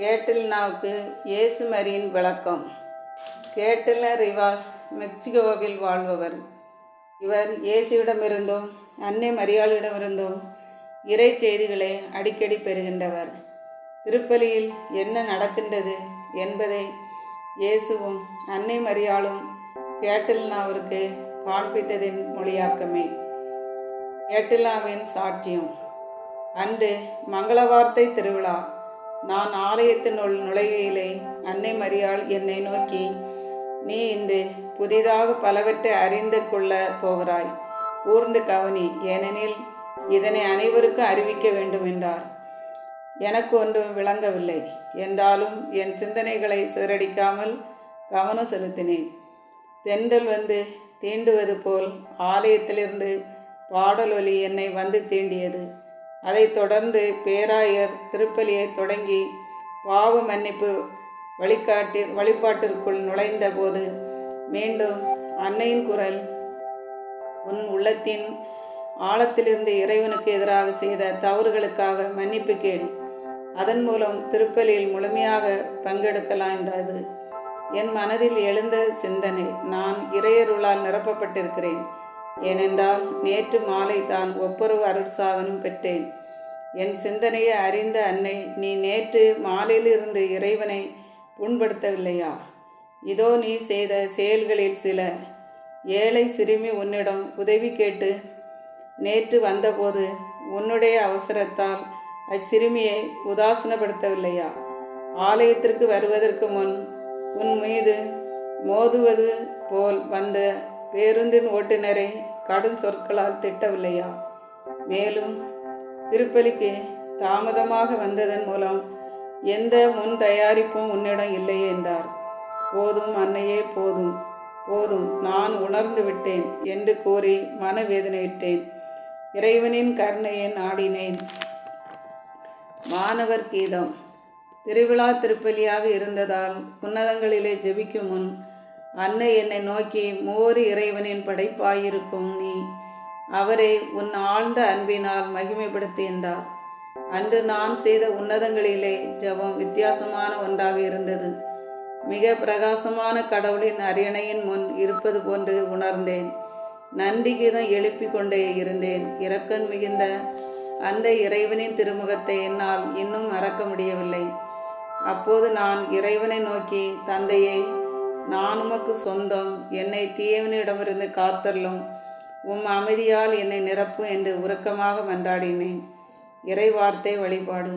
கேட்டில்னாவுக்கு இயேசு மரியின் விளக்கம். கேட்டில்ன ரிவாஸ் மெக்சிகோவில் வாழ்பவர். இவர் இயேசுவிடமிருந்தும் அன்னை மரியாளிடமிருந்தும் இறை செய்திகளை அடிக்கடி பெறுகின்றவர். திருப்பலியில் என்ன நடக்கின்றது என்பதை இயேசுவும் அன்னை மரியாளும் கேட்டில்னாவிற்கு காண்பித்ததின் மொழியாக்கமே. கேட்டில்னாவின் சாட்சியம். அன்று மங்கள வார்த்தை திருவிழா. நான் ஆலயத்தினுள் நுழையிலே அன்னை மரியாள் என்னை நோக்கி நீ இன்று புதிதாக பலவற்றை அறிந்து கொள்ள போகிறாய். ஊர்ந்து கவனி ஏனெனில் இதனை அனைவருக்கும் அறிவிக்க வேண்டும் என்றார். எனக்கு ஒன்றும் விளங்கவில்லை. என்றாலும் என் சிந்தனைகளை சிதறடிக்காமல் கவனம் செலுத்தினேன். தென்றல் வந்து தீண்டுவது போல் ஆலயத்திலிருந்து பாடலொலி என்னை வந்து தீண்டியது. அதைத் தொடர்ந்து பேராயர் திருப்பலியை தொடங்கி பாவ மன்னிப்பு வழிகாட்டி வழிபாட்டிற்குள் நுழைந்த போது மீண்டும் அன்னையின் குரல் உன் உள்ளத்தின் ஆழத்திலிருந்து இறைவனுக்கு எதிராக செய்த தவறுகளுக்காக மன்னிப்பு கேள். அதன் மூலம் திருப்பலியில் முழுமையாக பங்கெடுக்கலாம் என்றது. என் மனதில் எழுந்த சிந்தனை நான் இறையருளால் நிரப்பப்பட்டிருக்கிறேன். ஏனென்றால் நேற்று மாலை தான் ஒப்புரவு அருட்சாதனம் பெற்றேன். என் சிந்தனையை அறிந்த அன்னை நீ நேற்று மாலையிலிருந்து இறைவனை புண்படுத்தவில்லையா? இதோ நீ செய்த செயல்களில் சில. ஏழை சிறுமி உன்னிடம் உதவி கேட்டு நேற்று வந்தபோது உன்னுடைய அவசரத்தால் அச்சிறுமியை உதாசனப்படுத்தவில்லையா? ஆலயத்திற்கு வருவதற்கு முன் உன் மீது மோதுவது போல் வந்த பேருந்தின் ஓட்டுநரை கடும் சொற்களால் திட்டவில்லையா? மேலும் திருப்பலிக்கு தாமதமாக வந்ததன் மூலம் எந்த முன் தயாரிப்பும் உன்னிடம் இல்லையே என்றார். போதும் அன்னையே போதும். போதும் நான் உணர்ந்து விட்டேன் என்று கூறி மனவேதனையிட்டேன். இறைவனின் கருணையை நாடினேன். மாணவர் கீதம். திருவிழா திருப்பலியாக இருந்ததால் உன்னதங்களிலே ஜெபிக்கும் முன் அன்னை என்னை நோக்கி மோர் இறைவனின் படைப்பாயிருக்கும் நீ. அவரை உன் ஆழ்ந்த அன்பினால் மகிமைப்படுத்து என்றார். அன்று நான் செய்த உன்னதங்களிலே ஜபம் வித்தியாசமான ஒன்றாக இருந்தது. மிக பிரகாசமான கடவுளின் அரியணையின் முன் இருப்பது போன்று உணர்ந்தேன். நன்றி கீதம் எழுப்பிக் கொண்டே இருந்தேன். இரக்கன் மிகுந்த அந்த இறைவனின் திருமுகத்தை என்னால் இன்னும் மறக்க முடியவில்லை. அப்போது நான் இறைவனை நோக்கி தந்தையை நான் உமக்கு சொந்தம். என்னை தீயவனிடமிருந்து காத்தள்ளும் உம் அமைதியால் என்னை நிரப்பும் என்று உறக்கமாக மன்றாடினேன். இறைவார்த்தை வழிபாடு.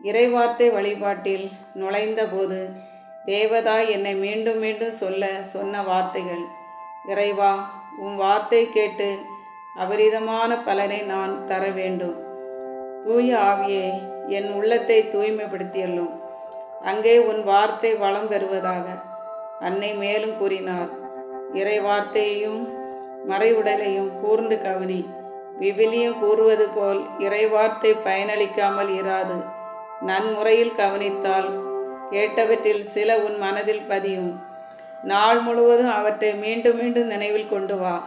இறைவார்த்தை வழிபாட்டில் நுழைந்தபோது தேவதாய் என்னை மீண்டும் மீண்டும் சொல்ல சொன்ன வார்த்தைகள். இறைவா உன் வார்த்தை கேட்டு அபரிதமான பலனை நான் தர வேண்டும். தூய ஆவியே என் உள்ளத்தை தூய்மைப்படுத்தியல்லும் அங்கே உன் வார்த்தை வளம் பெறுவதாக. அன்னை மேலும் கூறினார் இறை வார்த்தையையும் மறைவுடலையும் கூர்ந்து கவனி. விவிலியம் கூறுவது போல் இறைவார்த்தை பயனளிக்காமல் இராது. நன்முறையில் கவனித்தால் கேட்டவற்றில் சில உன் மனதில் பதியும். நாள் முழுவதும் அவற்றை மீண்டும் மீண்டும் நினைவில் கொண்டு வா.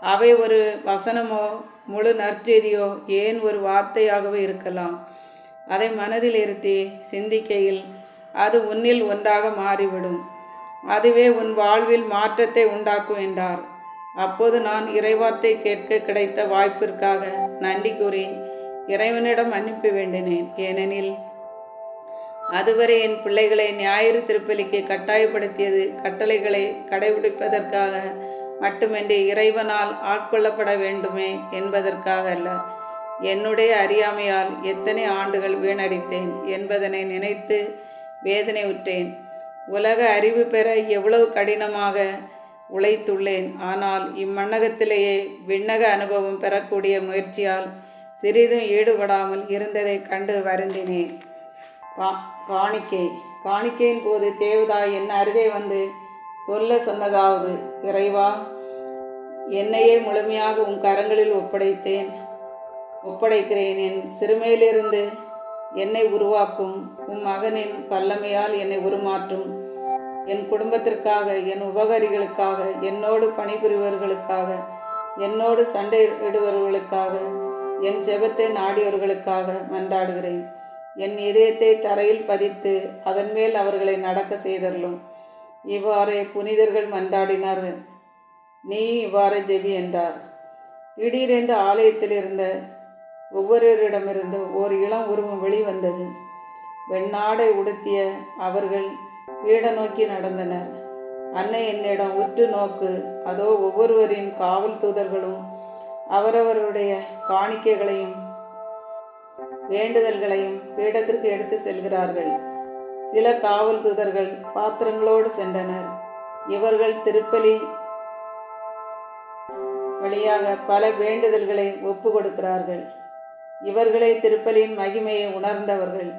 அவை ஒரு வசனமோ முழு நற்செய்தியோ ஏன் ஒரு வார்த்தையாகவோ இருக்கலாம். அதை மனதில் இருத்தி சிந்திக்கையில் அது உன்னில் ஒன்றாக மாறிவிடும். அதுவே உன் வாழ்வில் மாற்றத்தை உண்டாக்கும் என்றார். அப்போது நான் இறைவார்த்தை கேட்க கிடைத்த வாய்ப்பிற்காக நன்றி கூறி இறைவனிடம் அனுப்பி வேண்டினேன். ஏனெனில் அதுவரை என் பிள்ளைகளை ஞாயிறு திருப்பலிக்கு கட்டாயப்படுத்தியது கட்டளைகளை கடைபிடிப்பதற்காக மட்டுமின்றி இறைவனால் ஆட்கொள்ளப்பட வேண்டுமே என்பதற்காக அல்ல. என்னுடைய அறியாமையால் எத்தனை ஆண்டுகள் வீணடித்தேன் என்பதனை நினைத்து வேதனை உற்றேன் உலக அறிவு பெற எவ்வளவு கடினமாக உழைத்துள்ளேன். ஆனால் இம்மண்ணகத்திலேயே விண்ணக அனுபவம் பெறக்கூடிய முயற்சியால் சிறிதும் ஈடுபடாமல் இருந்ததை கண்டு வருந்தினேன். கா காணிக்கை. காணிக்கையின் போது தேவதாய் என் அருகே வந்து சொல்ல சொன்னதாவது இறைவா என்னையே முழுமையாக உன் கரங்களில் ஒப்படைத்தேன் ஒப்படைக்கிறேன். என் சிறுமையிலிருந்து என்னை உருவாக்கும். உம் மகனின் பல்லமையால் என்னை உருமாற்றும். என் குடும்பத்திற்காக என் உபகாரிகளுக்காக என்னோடு பணிபுரிவர்களுக்காக என்னோடு சண்டையிடுபவர்களுக்காக என் ஜெபத்தை நாடியவர்களுக்காக மன்றாடுகிறேன். என் இதயத்தை தரையில் பதித்து அதன் மேல் அவர்களை நடக்க செய்தருளும். இவ்வாறே புனிதர்கள் மன்றாடினார்கள் நீ இவ்வாறு ஜெபி என்றார். திடீரென்று ஆலயத்தில் இருந்த ஒவ்வொருவரிடமிருந்து ஓர் இளம் உருவம் வெளிவந்தது. வெண்ணாடை உடுத்திய அவர்கள் வீட நோக்கி நடந்தனர். அன்னை என்னிடம் உற்று நோக்கு அதோ ஒவ்வொருவரின் காவல் தூதர்களும் அவரவருடைய காணிக்கைகளையும் வேண்டுதல்களையும் பீடத்திற்கு எடுத்து செல்கிறார்கள். சில காவல் தூதர்கள் பாத்திரங்களோடு சென்றனர். இவர்கள் திருப்பலி வழியாக பல வேண்டுதல்களை ஒப்பு கொடுக்கிறார்கள். இவர்களே திருப்பலியின் மகிமையை உணர்ந்தவர்கள்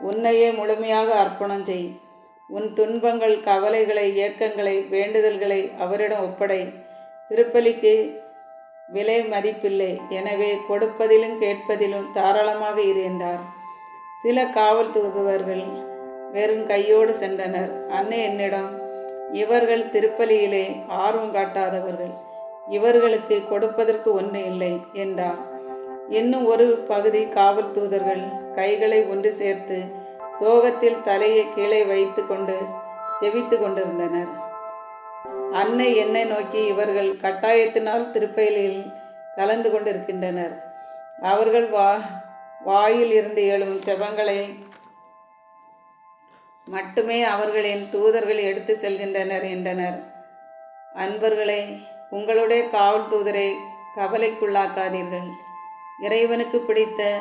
உன்னையே முழுமையாக அர்ப்பணம் செய். உன் துன்பங்கள் கவலைகளை ஏக்கங்களை வேண்டுதல்களை அவரிடம் ஒப்படை. திருப்பலிக்கு விலை மதிப்பில்லை. எனவே கொடுப்பதிலும் கேட்பதிலும் தாராளமாக இருந்தார் சில காவல் தூதுவர்கள் வெறும் கையோடு சென்றனர். அன்னை என்னிடம் இவர்கள் திருப்பலியிலே ஆர்வம் காட்டாதவர்கள். இவர்களுக்கு கொடுப்பதற்கு ஒன்று இல்லை என்றார். இன்னும் ஒரு பகுதி காவல் தூதர்கள் கைகளை ஒன்று சேர்த்து சோகத்தில் தலையை கீழே வைத்து கொண்டு ஜெபித்து கொண்டிருந்தனர். அன்னை என்னை நோக்கி இவர்கள் கட்டாயத்தினால் திருப்பயிலில் கலந்து கொண்டிருக்கின்றனர். அவர்கள் வா வாயில் இருந்து எழும் செபங்களை மட்டுமே அவர்களின் தூதர்கள் எடுத்து செல்கின்றனர் என்றனர். அன்பர்களே உங்களுடைய காவல் தூதரை கவலைக்குள்ளாக்காதீர்கள். இறைவனுக்கு பிடித்த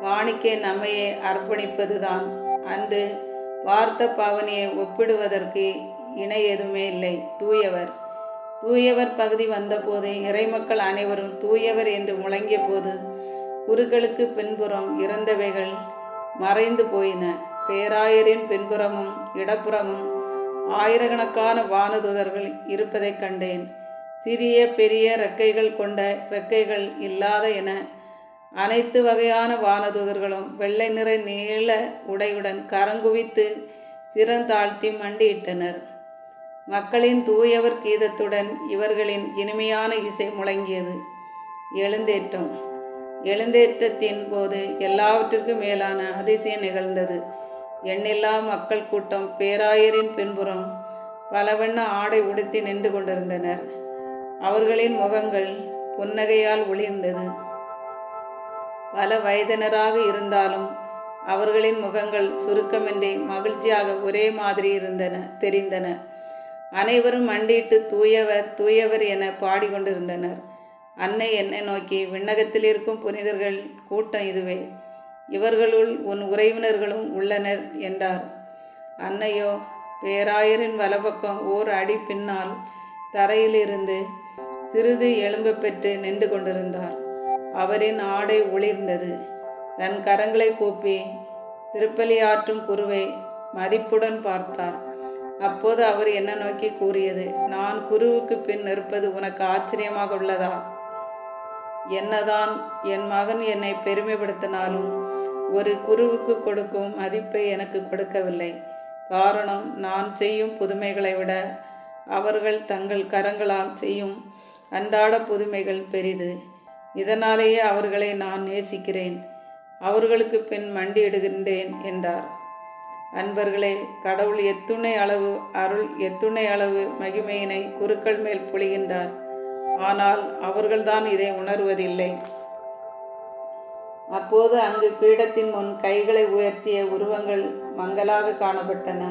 காணிக்கை நம்மையை அர்ப்பணிப்பதுதான். அன்று வார்த்த பாவனையை ஒப்பிடுவதற்கு இணை எதுவுமே இல்லை. தூயவர். தூயவர் பகுதி வந்தபோது இறைமக்கள் அனைவரும் தூயவர் என்று முழங்கிய போது குருக்களுக்கு பின்புறம் இறந்தவைகள் மறைந்து போயின. பேராயரின் பின்புறமும் இடப்புறமும் ஆயிரக்கணக்கான வானதுதர்கள் இருப்பதைக் கண்டேன். சிறிய பெரிய ரெக்கைகள் கொண்ட ரெக்கைகள் இல்லாத என அனைத்து வகையான வானதுதர்களும் வெள்ளை நிற நீள உடையுடன் கரங்குவித்து சிறந்தாழ்த்தி மண்டியிட்டனர். மக்களின் தூயவர் கீதத்துடன் இவர்களின் இனிமையான இசை முழங்கியது. எழுந்தேற்றம். எழுந்தேற்றத்தின் போது எல்லாவற்றிற்கும் மேலான அதிசயம் நிகழ்ந்தது. எண்ணில்லா மக்கள் கூட்டம் பேராயரின் பின்புறம் பலவண்ண ஆடை உடுத்தி நின்று கொண்டிருந்தனர். அவர்களின் முகங்கள் புன்னகையால் ஒளிர்ந்தது. பல வயதினராக இருந்தாலும் அவர்களின் முகங்கள் சுருக்கமின்றி மகிழ்ச்சியாக ஒரே மாதிரி இருந்தன தெரிந்தன. அனைவரும் மண்டியிட்டு தூயவர் தூயவர் என பாடிக்கொண்டிருந்தனர். அன்னை என்னை நோக்கி விண்ணகத்தில் இருக்கும் புனிதர்கள் கூட்டம் இதுவே. இவர்களுள் உன் உறவினர்களும் உள்ளனர் என்றார். அன்னையோ பேராயரின் வலப்பக்கம் ஓர் அடி பின்னால் தரையிலிருந்து சிறிது எழும்ப பெற்று நின்று கொண்டிருந்தார். அவரின் ஆடை ஒளிர்ந்தது. தன் கரங்களை கூப்பி திருப்பலி ஆற்றும் குருவை மதிப்புடன் பார்த்தார். அப்போது அவர் என்ன நோக்கி கூறியது? நான் குருவுக்கு பின் நிற்பது உனக்கு ஆச்சரியமாக உள்ளதா? என்னதான் என் மகன் என்னை பெருமைப்படுத்தினாலும் ஒரு குருவுக்கு கொடுக்கும் மதிப்பை எனக்கு கொடுக்கவில்லை. காரணம் நான் செய்யும் புதுமைகளை விட அவர்கள் தங்கள் கரங்களால் செய்யும் அன்றாட புதுமைகள் பெரிது. இதனாலேயே அவர்களை நான் நேசிக்கிறேன். அவர்களுக்கு பின் மண்டியிடுகின்றேன் என்றார். அன்பர்களே கடவுள் எத்துணை அளவு அருள் எத்துணை அளவு மகிமையினை குருக்கள் மேல் பொழிகின்றார். ஆனால் அவர்கள்தான் இதை உணர்வதில்லை. அப்போது அங்கு பீடத்தின் முன் கைகளை உயர்த்திய உருவங்கள் மங்கலாக காணப்பட்டன.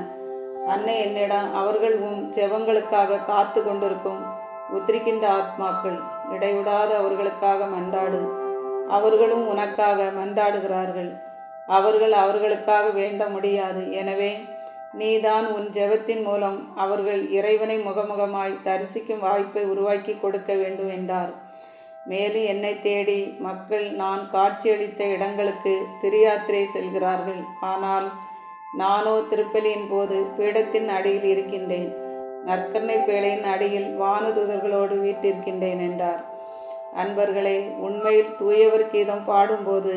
அன்னை என்னிடம் அவர்கள் செவங்களுக்காக காத்து கொண்டிருக்கும் உத்திரிக்கின்ற ஆத்மாக்கள் இடைவிடாத அவர்களுக்காக மன்றாடு. அவர்களும் உனக்காக மன்றாடுகிறார்கள். அவர்கள் அவர்களுக்காக வேண்ட முடியாது. எனவே நீதான் உன் ஜெபத்தின் மூலம் அவர்கள் இறைவனை முகமுகமாய் தரிசிக்கும் வாய்ப்பை உருவாக்கி கொடுக்க வேண்டும் என்றார். மேலும் என்னை தேடி மக்கள் நான் காட்சியளித்த இடங்களுக்கு திரியாத்திரை செல்கிறார்கள். ஆனால் நானோ திருப்பலியின் போது பீடத்தின் அடியில் இருக்கின்றேன். நற்கண்ணை பேழையின் அடியில் வானதூதர்களோடு வீட்டிருக்கின்றேன் என்றார். அன்பர்களே உண்மையில் தூயவர் கீதம் பாடும்போது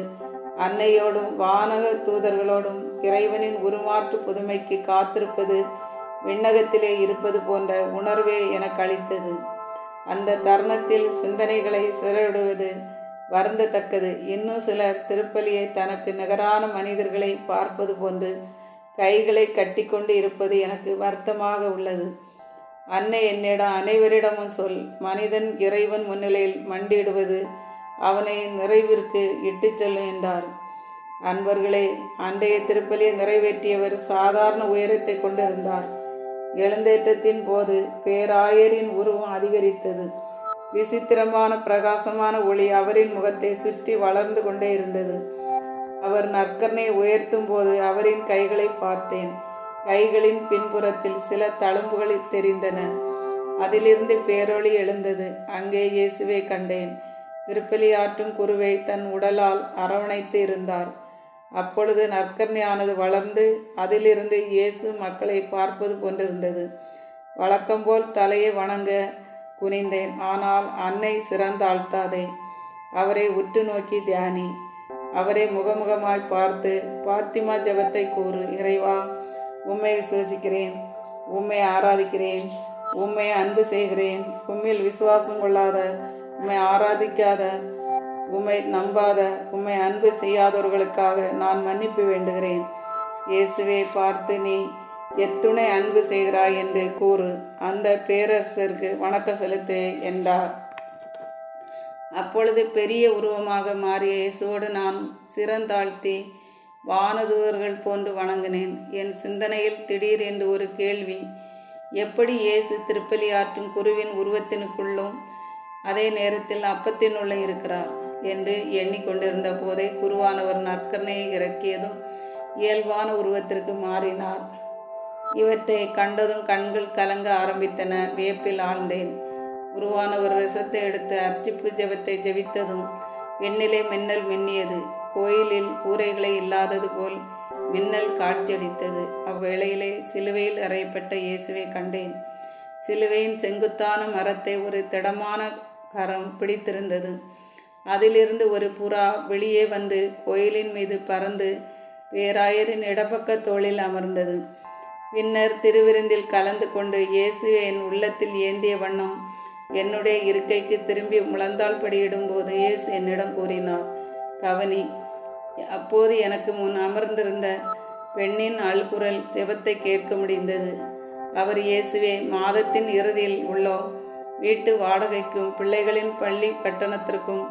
அன்னையோடும் வானக தூதர்களோடும் இறைவனின் உருமாற்று புதுமைக்கு காத்திருப்பது விண்ணகத்திலே இருப்பது போன்ற உணர்வே எனக்கு அளித்தது. அந்த தருணத்தில் சிந்தனைகளை சிறையிடுவது வருந்தத்தக்கது. இன்னும் சிலர் திருப்பலியை தனக்கு நிகரான மனிதர்களை பார்ப்பது போன்று கைகளை கட்டிக்கொண்டு இருப்பது எனக்கு வருத்தமாக உள்ளது. அன்னை என்னிடம் அனைவரிடமும் சொல். மனிதன் இறைவன் முன்னிலையில் மண்டியிடுவது அவனை நிறைவிற்கு இட்டுச் செல்லும் என்றார். அன்பர்களே அன்றைய திருப்பலியை நிறைவேற்றியவர் சாதாரண உயரத்தை கொண்டிருந்தார். எழுந்தேற்றத்தின் போது பேராயரின் உருவம் அதிகரித்தது. விசித்திரமான பிரகாசமான ஒளி அவரின் முகத்தை சுற்றி வளர்ந்து கொண்டே இருந்தது. அவர் நற்கனை உயர்த்தும் போது அவரின் கைகளை பார்த்தேன். கைகளின் பின்புறத்தில் சில தழும்புகள் தெரிந்தன. அதிலிருந்து பேரொளி எழுந்தது. அங்கே இயேசுவை கண்டேன். திருப்பலி ஆற்றும் குருவை தன் உடலால் அரவணைத்து இருந்தார். அப்பொழுது நற்கர்ணியானது வளர்ந்து அதிலிருந்து இயேசு மக்களை பார்ப்பது போன்றிருந்தது. வழக்கம்போல் தலையை வணங்க குனிந்தேன். ஆனால் அன்னை சிறந்தாழ்த்தாதே அவரை உற்று நோக்கி தியானி. அவரை முகமுகமாய் பார்த்து பாத்திமா ஜபத்தை கூறு. இறைவா உம்மை விசுவசிக்கிறேன் உம்மை ஆராதிக்கிறேன். உம்மை அன்பு செய்கிறேன். உம்மில் விசுவாசம் கொள்ளாத உம்மை ஆராதிக்காத உம்மை நம்பாத உம்மை அன்பு செய்யாதவர்களுக்காக நான் மன்னிப்பு வேண்டுகிறேன். இயேசுவை பார்த்து நீ எத்துணை அன்பு செய்கிறாய் என்று கூறு. அந்த பேரரசருக்கு வணக்கம் செலுத்து என்றார். அப்பொழுது பெரிய உருவமாக மாறிய இயேசுவோடு நான் சிறந்தாழ்த்தி வானதூதர்கள் போன்று வணங்கினேன். என் சிந்தனையில் திடீர் என்று ஒரு கேள்வி எப்படி இயேசு திருப்பலி ஆற்றும் குருவின் உருவத்தினுக்குள்ளும் அதே நேரத்தில் அப்பத்தினுள்ளே இருக்கிறார்? என்று எண்ணிக்கொண்டிருந்த போதே குருவானவர் நற்கரணையை இறக்கியதும் இயல்பான உருவத்திற்கு மாறினார். இவற்றை கண்டதும் கண்கள் கலங்க ஆரம்பித்தன வியப்பில் ஆழ்ந்தேன். குருவானவர் ரசத்தை எடுத்து அர்ச்சிப்பு ஜெபத்தை ஜெபித்ததும் வெண்ணிலை மின்னல் மின்னியது. கோயிலில் கூரைகளை இல்லாதது போல் மின்னல் காட்சியளித்தது. அவ்வேளையிலே சிலுவையில் அறையப்பட்ட இயேசுவை கண்டேன். சிலுவையின் செங்குத்தான மரத்தை ஒரு திடமான கரம் பிடித்திருந்தது. அதிலிருந்து ஒரு புறா வெளியே வந்து கோயிலின் மீது பறந்து பேராயரின் இடப்பக்க தோளில் அமர்ந்தது. பின்னர் திருவிருந்தில் கலந்து கொண்டு இயேசு என் உள்ளத்தில் ஏந்திய வண்ணம் என்னுடைய இருக்கைக்கு திரும்பி முழந்தாள் படியிடும்போது இயேசு என்னிடம் கூறினார் கவனி அப்போது எனக்கு முன் அமர்ந்திருந்த பெண்ணின் அழுகுரல் செபத்தை கேட்க முடிந்தது. அவர் இயேசுவே மாதத்தின் இறுதியில் உள்ளோம் வீட்டு வாடகைக்கும் பிள்ளைகளின் பள்ளி கட்டணத்திற்கும்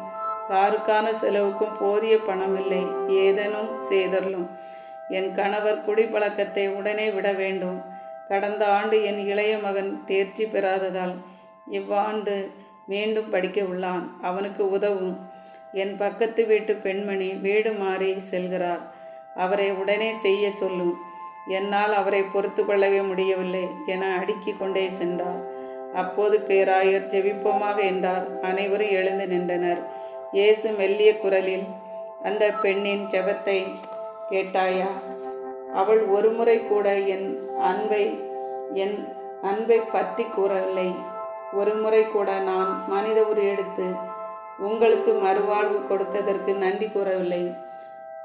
காருக்கான செலவுக்கும் போதிய பணம் இல்லை ஏதேனும் செய்தரலும். என் கணவர் குடிப்பழக்கத்தை உடனே விட வேண்டும். கடந்த ஆண்டு என் இளைய மகன் தேர்ச்சி பெறாததால் இவ்வாண்டு மீண்டும் படிக்க உள்ளான். அவனுக்கு உதவும். என் பக்கத்து வீட்டு பெண்மணி வீடு மாறி செல்கிறார். அவரை உடனே செய்ய சொல்லும் என்னால் அவரை பொறுத்து கொள்ளவே முடியவில்லை என அடுக்கி கொண்டே சென்றார். அப்போது பேராயர் ஜெபிப்போமாக என்றார். அனைவரும் எழுந்து நின்றனர். இயேசு மெல்லிய குரலில் அந்த பெண்ணின் ஜெபத்தை கேட்டாயா? அவள் ஒருமுறை கூட என் அன்பை என் அன்பை பற்றி கூறவில்லை. ஒரு முறை கூட நான் மனித உரு எடுத்து உங்களுக்கு மறுவாழ்வு கொடுத்ததற்கு நன்றி கூறவில்லை.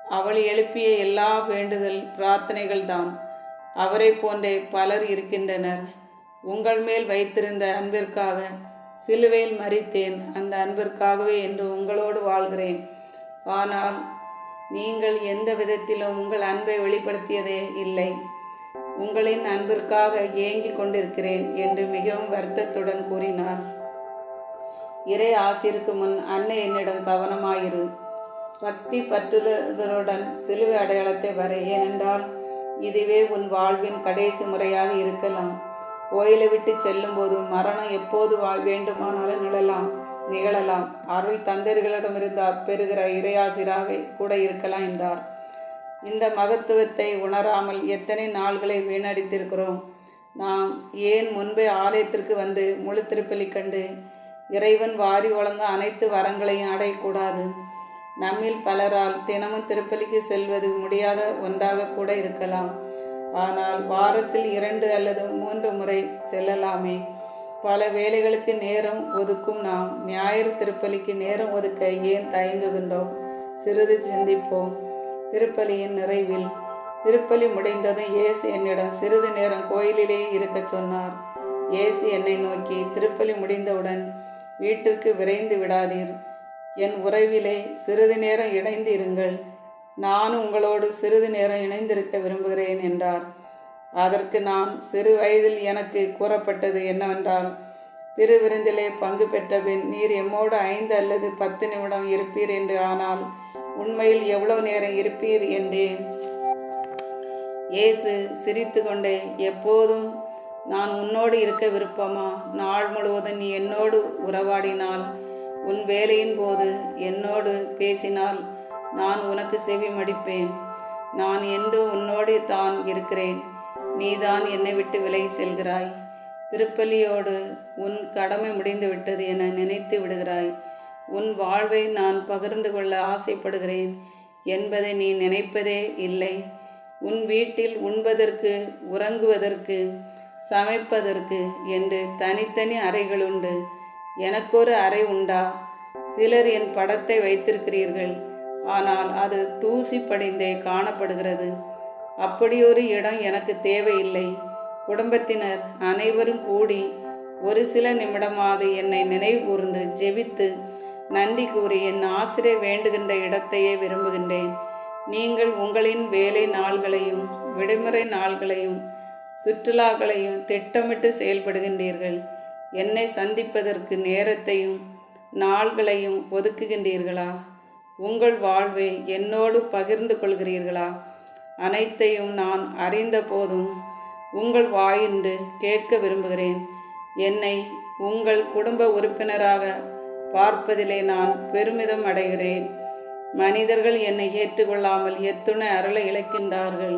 அவள் எழுப்பிய எல்லா வேண்டுதல் பிரார்த்தனைகள் தான் அவரை போன்றே பலர் இருக்கின்றனர். உங்கள் மேல் வைத்திருந்த அன்பிற்காக சிலுவையில் மறித்தேன். அந்த அன்பிற்காகவே என்று உங்களோடு வாழ்கிறேன். ஆனால் நீங்கள் எந்த விதத்திலும் உங்கள் அன்பை வெளிப்படுத்தியதே இல்லை. உங்களின் அன்பிற்காக ஏங்கிக் கொண்டிருக்கிறேன் என்று மிகவும் வருத்தத்துடன் கூறினார். இறை ஆசிற்கு முன் அன்னை என்னிடம் கவனமாயிரு. பக்தி பற்றுதலுடன் சிலுவை அடையாளத்தை வரை ஏனென்றால் இதுவே உன் வாழ்வின் கடைசி முறையாக இருக்கலாம். கோயிலை விட்டு செல்லும்போது மரணம் எப்போது வாழ் வேண்டுமானாலும் நிழலாம் நிகழலாம். அருள் தந்தர்களிடமிருந்து அப்பெறுகிற இறையாசிராக கூட இருக்கலாம் என்றார். இந்த மகத்துவத்தை உணராமல் எத்தனை நாள்களை வீணடித்திருக்கிறோம்? நாம் ஏன் முன்பே ஆலயத்திற்கு வந்து முழு திருப்பலி கண்டு இறைவன் வாரி வழங்க அனைத்து வரங்களையும் அடையக்கூடாது நம்மில் பலரால் தினமும் திருப்பலிக்கு செல்வது முடியாத ஒன்றாக கூட இருக்கலாம். ஆனால் வாரத்தில் இரண்டு அல்லது மூன்று முறை செல்லலாமே. பல வேலைகளுக்கு நேரம் ஒதுக்கும் நாம் ஞாயிறு திருப்பலிக்கு நேரம் ஒதுக்க ஏன் தயங்குகின்றோம்? சிறிது சிந்திப்போம். திருப்பலியின் நிறைவில் திருப்பலி முடிந்ததும் இயேசு என்னிடம் சிறிது நேரம் கோயிலிலேயே இருக்கச் சொன்னார். இயேசு என்னை நோக்கி திருப்பலி முடிந்தவுடன் வீட்டிற்கு விரைந்து விடாதீர். என் உறவிலே சிறிது நேரம் இணைந்து இருங்கள் நான் உங்களோடு சிறிது நேரம் இணைந்திருக்க விரும்புகிறேன் என்றார். அதற்கு நான் சிறு வயதில் எனக்கு கூறப்பட்டது என்னவென்றால் திருவிருந்திலே பங்கு பெற்ற பின் நீர் எம்மோடு ஐந்து அல்லது பத்து நிமிடம் இருப்பீர் என்று ஆனால் உண்மையில் எவ்வளவு நேரம் இருப்பீர் என்றேன். இயேசு சிரித்துக்கொண்டே எப்போதும் நான் உன்னோடு இருக்க விருப்பமா? நாள் முழுவதும் நீ என்னோடு உறவாடினால் உன் வேலையின் போது என்னோடு பேசினால் நான் உனக்கு செவி மடிப்பேன். நான் என்று உன்னோடு தான் இருக்கிறேன். நீதான் என்னை விட்டு விலகி செல்கிறாய். திருப்பலியோடு உன் கடமை முடிந்து விட்டது என நினைத்து விடுகிறாய். உன் வாழ்வை நான் பகிர்ந்து கொள்ள ஆசைப்படுகிறேன் என்பதை நீ நினைப்பதே இல்லை. உன் வீட்டில் உண்பதற்கு உறங்குவதற்கு சமைப்பதற்கு என்று தனித்தனி அறைகள் உண்டு எனக்கொரு அறை உண்டா? சிலர் என் படத்தை வைத்திருக்கிறீர்கள். ஆனால் அது தூசி படிந்தே காணப்படுகிறது. அப்படியொரு இடம் எனக்கு தேவையில்லை. குடும்பத்தினர் அனைவரும் கூடி ஒரு சில நிமிடமாவது என்னை நினைவு கூர்ந்து ஜெபித்து நன்றி கூறி என் ஆசிரியர் வேண்டுகின்ற இடத்தையே விரும்புகின்றேன். நீங்கள் உங்களின் வேலை நாள்களையும் விடுமுறை நாள்களையும் சுற்றுலாக்களையும் திட்டமிட்டு செயல்படுகின்றீர்கள். என்னை சந்திப்பதற்கு நேரத்தையும் நாள்களையும் ஒதுக்குகின்றீர்களா? உங்கள் வாழ்வை என்னோடு பகிர்ந்து கொள்கிறீர்களா? அனைத்தையும் நான் அறிந்த போதும் உங்கள் வாயின்று கேட்க விரும்புகிறேன். என்னை உங்கள் குடும்ப உறுப்பினராக பார்ப்பதிலே நான் பெருமிதம் அடைகிறேன். மனிதர்கள் என்னை ஏற்றுக்கொள்ளாமல் எத்துணை அருளை இழக்கின்றார்கள்.